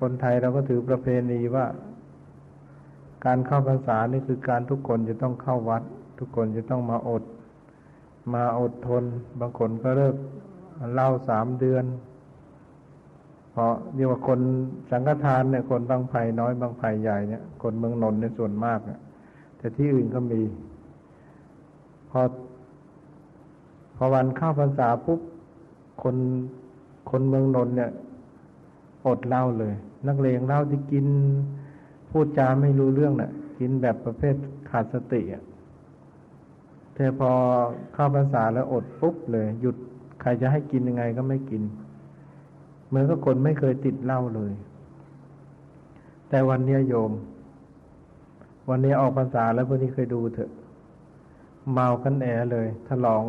คนไทยเราก็ถือประเพณีว่า การเข้าพรรษานี่คือการทุกคนจะต้องเข้าวัด ทุกคนจะต้องมาอด มาอดทน บางคนก็เลิกเล่าสามเดือน เพราะเรียกว่าคนสังฆทานเนี่ย คนบางไผ่น้อยบางไผ่ใหญ่เนี่ย คนเมืองนนท์ในส่วนมากเนี่ยแต่ที่อื่นก็มี พอ พอวันเข้าพรรษาปุ๊บคนคนเมืองนนท์เนี่ย อดเหล้าเลย นักเลงเหล้าที่กิน พูดจาไม่รู้เรื่องน่ะ กินแบบประเภทขาดสติอะแต่พอเข้าพรรษาแล้วอดปุ๊บเลย หยุดใครจะให้กินยังไงก็ไม่กิน เหมือนกับคนไม่เคยติดเหล้าเลย แต่วันนี้โยม วันนี้ออกพรรษาแล้วพวกนี้เคยดูเถอะ เมากันแอเลยถลอง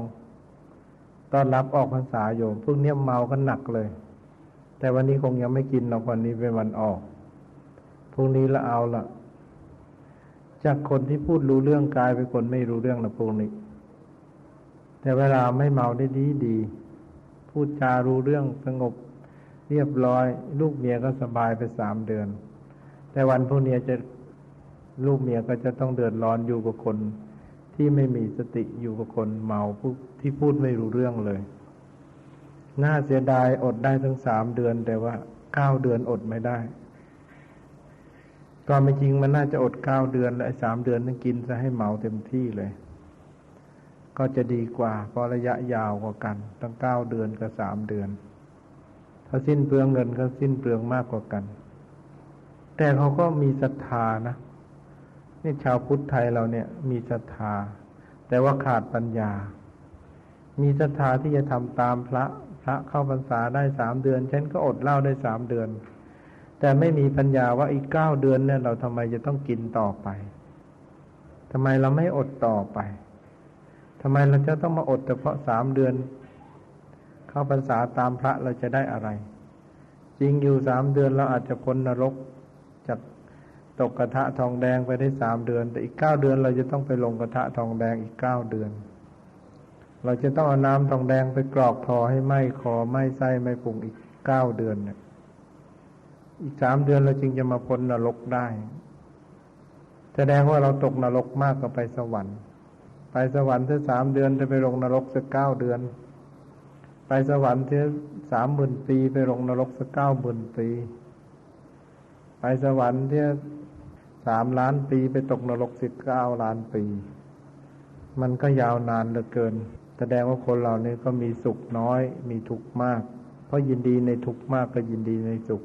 ต้อนรับออกพรรษาโยมพวกนี้เมากันหนักเลย แต่วันนี้คงยังไม่กินหรอกวันนี้เป็นวันออก พรุ่งนี้ละเอาละจากคนที่พูดรู้เรื่องกลายเป็นคนไม่รู้เรื่องนะพวกนี้ แต่เวลาไม่เมาได้ดีดี พูดจารู้เรื่องสงบ เรียบร้อย ลูกเมียก็สบายไปสามเดือน แต่วันพวกนี้จะลูกเมียก็จะต้องเดือดร้อนอยู่กับคน ที่ไม่มีสติอยู่กับคนเมาที่พูดไม่รู้เรื่องเลย น่าเสียดายอดได้ทั้งสามเดือน แต่ว่าเก้าเดือนอดไม่ได้ก็ไม่จริงมันน่าจะอดเก้าเดือนและสามเดือนนั้นกินจะให้เมาเต็มที่เลย ก็จะดีกว่าเพราะระยะยาวกว่ากัน ตั้งเก้าเดือนกับสามเดือน ถ้าสิ้นเปลืองเงินก็สิ้นเปลืองมากกว่ากัน แต่เขาก็มีศรัทธานะนี่ชาวพุทธไทยเราเนี่ยมีศรัทธา แต่ว่าขาดปัญญา มีศรัทธาที่จะทำตามพระพระเข้าพรรษาได้สามเดือน ฉันก็อดเหล้าได้สามเดือน แต่ไม่มีปัญญาว่าอีกเก้าเดือนเนี่ยเราทำไมจะต้องกินต่อไปทำไมเราไม่อดต่อไปทำไมเราจะต้องมาอดเฉพาะสามเดือน เข้าพรรษาตามพระเราจะได้อะไร จริงอยู่สามเดือนเราอาจจะพ้นนรกจากตกกระทะทองแดงไปได้สามเดือน แต่อีกเก้าเดือนเราจะต้องไปลงกระทะทองแดงอีกเก้าเดือน เราจะต้องเอาน้ำทองแดงไปกรอกคอให้ไหมคอไหมไส้ไม่ปุงอีกเก้าเดือนเนี่ยอีกสามเดือนเราจึงจะมาพ้นนรกได้ แสดงว่าเราตกนรกมากกว่าไปสวรรค์ ไปสวรรค์ถ้าสามเดือนจะไปลงนรกสักเก้าเดือน ไปสวรรค์ที่สามหมื่นปีไปลงนรกสักเก้าหมื่นปี ไปสวรรค์ที่สามล้านปีไปตกนรกสิบเก้าล้านปี มันก็ยาวนานเหลือเกิน แสดงว่าคนเราเนี่ยก็มีสุขน้อย มีทุกข์มาก เพราะยินดีในทุกข์มากก็ยินดีในสุข